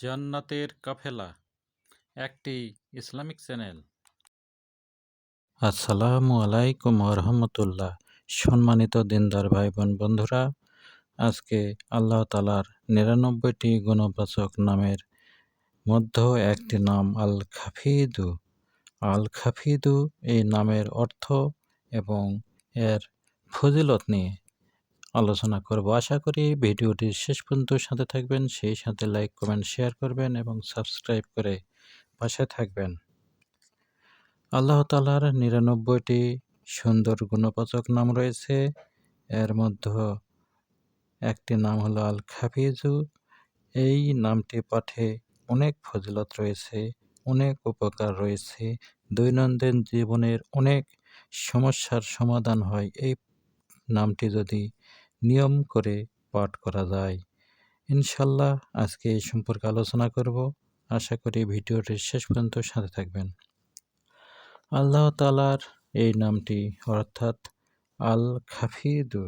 জান্নাতের কাফেলা, একটি Islamic channel. আসসালামু আলাইকুম রহমতুল্লাহ। সম্মানিত দিনদার ভাই বোন বন্ধুরা, আজকে আল্লাহ তালার নিরানব্বইটি গুণবাচক নামের মধ্যে একটি নাম আল খাফিদু আল খাফিদু এই নামের অর্থ এবং এর ফজিলত নিয়ে আলোচনা করব। আশা করি ভিডিওটির শেষ পর্যন্ত সাথে থাকবেন, সেই সাথে লাইক, কমেন্ট, শেয়ার করবেন এবং সাবস্ক্রাইব করে পাশে থাকবেন। আল্লাহ তালার নিরানব্বইটি সুন্দর গুণবাচক নাম রয়েছে। এর মধ্যে একটি নাম হলো আল খাফিজু এই নামটি পাঠে অনেক ফজিলত রয়েছে, অনেক উপকার রয়েছে। দৈনন্দিন জীবনের অনেক সমস্যার সমাধান হয়। এই নামটি যদি নিয়ম করে পাঠ করা যায়। ইনশাল্লাহ আজকে এই সম্পর্কে আলোচনা করব। আশা করি ভিডিওটির শেষ পর্যন্ত সাথে থাকবেন। আল্লাহ তালার এই নামটি অর্থাৎ আল খাফিদু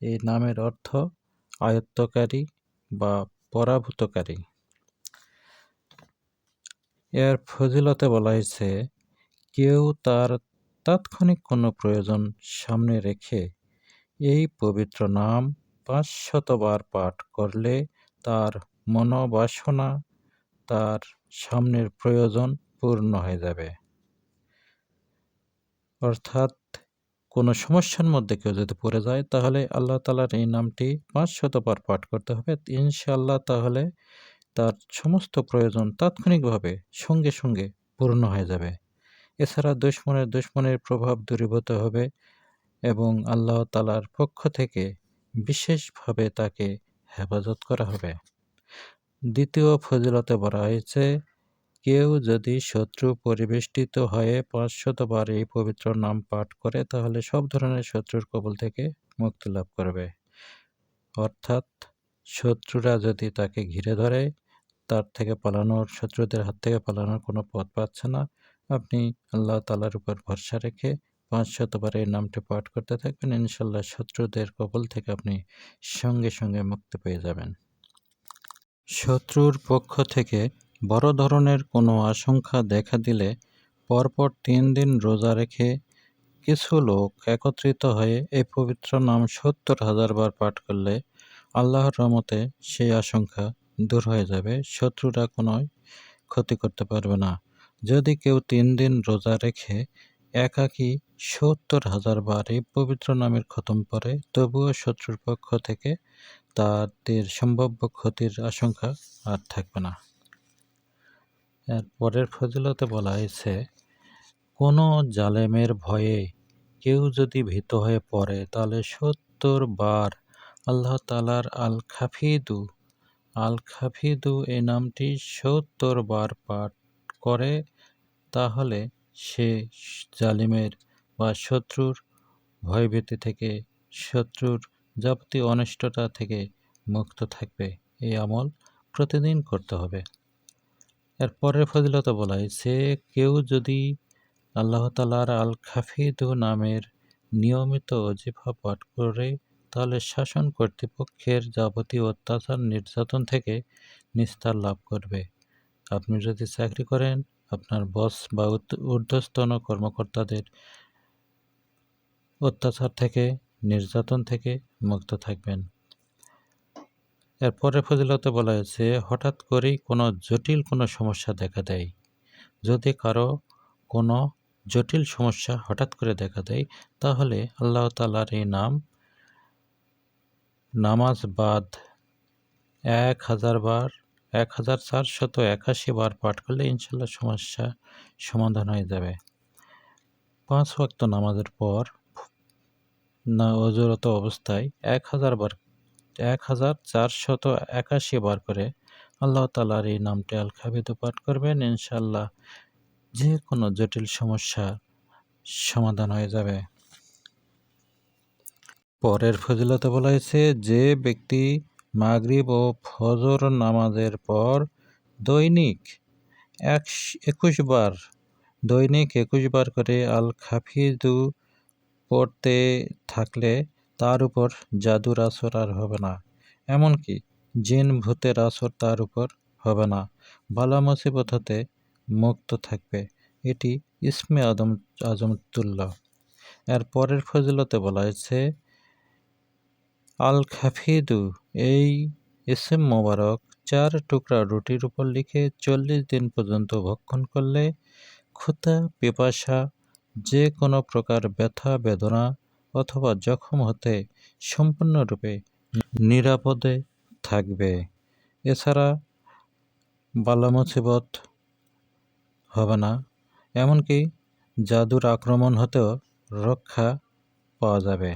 এই নামের অর্থ আয়ত্তকারী বা পরাভূতকারী। এর ফজিলতে বলা হয়েছে, কেউ তার তাৎক্ষণিক কোনো প্রয়োজন সামনে রেখে এই পবিত্র নাম পাঁচশতবার পাঠ করলে তার মনোবাসনা তার সামনের প্রয়োজন পূর্ণ হয়ে যাবে। অর্থাৎ কোনো সমস্যার মধ্যে কেউ যদি পড়ে যায়, তাহলে আল্লাহ তালার এই নামটি পাঁচশতবার পাঠ করতে হবে। ইনশাআল্লাহ তাহলে তার সমস্ত প্রয়োজন তাৎক্ষণিকভাবে সঙ্গে সঙ্গে পূর্ণ হয়ে যাবে। এছাড়া দুশ্মনের দুশ্মনের প্রভাব দূরীভূত হবে। এবং আল্লাহ তালার পক্ষ থেকে বিশেষভাবে তাকে হেফাজত করা হবে। দ্বিতীয় ফজিলতে বলা হয়েছে, কেউ যদি শত্রু পরিবেষ্টিত হয়ে পাঁচশতবার এই পবিত্র নাম পাঠ করে, তাহলে সব ধরনের শত্রুর কবল থেকে মুক্তি লাভ করবে। অর্থাৎ, শত্রুরা যদি তাকে ঘিরে ধরে, তার থেকে পালানোর, শত্রুদের হাত থেকে পালানোর কোনো পথ পাচ্ছে না। আপনি আল্লাহ তালার উপর ভরসা রেখে পাঁচ শতবার এই নামটি পাঠ করতে থাকবেন। ইনশাল্লাহ শত্রুদের কবল থেকে আপনি সঙ্গে সঙ্গে মুক্তি পেয়ে যাবেন। শত্রুর পক্ষ থেকে বড় ধরনের কোনো আশঙ্কা দেখা দিলে পরপর তিন দিন রোজা রেখে কিছু লোক একত্রিত হয়ে এই পবিত্র নাম সত্তর হাজার বার পাঠ করলে আল্লাহর রহমতে সেই আশঙ্কা দূর হয়ে যাবে। শত্রুরা কোনো ক্ষতি করতে পারবে না। যদি কেউ তিন দিন রোজা রেখে একাকি সত্তর হাজার বার এই পবিত্র নামের খতম পরে তবুও শত্রুর পক্ষ থেকে তাদের সম্ভাব্য ক্ষতির আশঙ্কা আর থাকবে না। এর পরের ফজিলতে বলা হয়েছে, কোনো জালেমের ভয়ে কেউ যদি ভীত হয়ে পড়ে, তাহলে সত্তর বার আল্লাহ তালার আল খাফিদু আল খাফিদু এই নামটি সত্তর বার পাঠ করে, তাহলে সে জালিমের বা শত্রুর ভয়ভীতি থেকে, শত্রুর যাবতীয় অনিষ্টতা থেকে মুক্ত থাকবে। এই আমল প্রতিদিন করতে হবে। এর পরের ফজিলত বলা হয়েছে, কেউ যদি আল্লাহ তালার আল খাফিদু নামের নিয়মিত অজিফা পাঠ করে, তাহলে শাসন কর্তৃপক্ষের যাবতীয় অত্যাচার, নির্যাতন থেকে নিস্তার লাভ করবে। আপনি যদি চাকরি করেন আপনার বস বা ঊর্ধ্বস্তন কর্মকর্তাদের অত্যাচার থেকে, নির্যাতন থেকে মুক্ত থাকবেন। এরপরে ফজিলতে বলা হয়েছে, হঠাৎ করেই কোনো জটিল কোনো সমস্যা দেখা দেয়। যদি কারও কোনো জটিল সমস্যা হঠাৎ করে দেখা দেয়, তাহলে আল্লাহ তালার এই নাম, নামাজ বাদ এক হাজার বার এক হাজার চারশত একাশি বার পাঠ করলে ইনশাল্লাহ সমস্যা সমাধান হয়ে যাবে। পাঁচ ওয়াক্ত নামাজের পর না অজরত অবস্থায় এক হাজার বার, এক হাজার চারশত একাশি বার করে আল্লাহ তালার এই নামটি আল পাঠ করবেন। ইনশাল্লাহ যে কোনো জটিল সমস্যা সমাধান হয়ে যাবে। পরের ফজিলতে বলা হয়েছে, যে ব্যক্তি মাগরিব ও ফজর নামাজের পর দৈনিক এক একুশ বার, দৈনিক একুশ বার করে আল খাফিদু পড়তে থাকলে তার উপর জাদুর আসর আর হবে না। এমনকি জিন ভূতের আসর তার উপর হবে না। বালা মুসিবত হতে মুক্ত থাকবে। এটি ইসমে আদম, আজমতুল্লাহ। এর পরের ফজিলতে বলা হয়েছে আল খাফিদু এই ইসেম মোবারক চার টুকরা রুটির উপর লিখে চল্লিশ দিন পর্যন্ত ভক্ষণ করলে ক্ষুতা পিপাসা, যে কোনো প্রকার ব্যথা, বেদনা অথবা জখম হতে সম্পূর্ণরূপে নিরাপদে থাকবে। এছাড়া বালা মুসিবত হবে না, এমনকি জাদুর আক্রমণ হতেও রক্ষা পাওয়া যাবে।